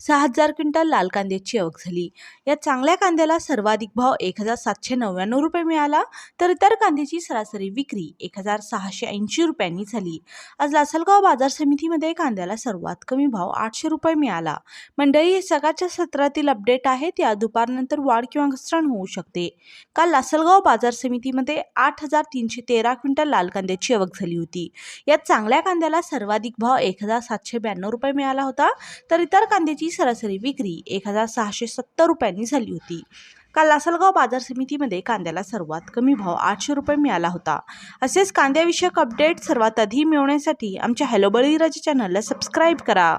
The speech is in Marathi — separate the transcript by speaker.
Speaker 1: सहा हजार क्विंटल लाल कांद्याची आवक झाली. या चांगल्या कांद्याला सर्वाधिक भाव एक हजार सातशे नव्याण्णव रुपये मिळाला तर इतर कांद्याची सरासरी विक्री एक हजार सहाशे ऐंशी रुपयांनी झाली. आज लासलगाव बाजार समितीमध्ये कांद्याला सर्वात कमी भाव आठशे रुपये मिळाला. मंडळी हे सकाळच्या सत्रातील अपडेट आहेत या दुपारनंतर वाढ किंवा घसरण होऊ शकते. काल लासलगाव बाजार समितीमध्ये आठ हजार तीनशे तेरा क्विंटल लाल कांद्याची आवक झाली होती. यात चांगल्या कांद्याला सर्वाधिक भाव एक हजार सातशे ब्याण्णव रुपये मिळाला होता तर इतर कांद्याची सरासरी विक्री एक हजार सहाशे सत्तर रुपयांनी झाली होती. काल लासलगाव बाजार समितीमध्ये कांद्याला सर्वात कमी भाव आठशे रुपये मिळाला होता. असेच कांद्याविषयक अपडेट सर्वात आधी मिळवण्यासाठी आमच्या हॅलो बळीराजा चॅनलला सबस्क्राईब करा.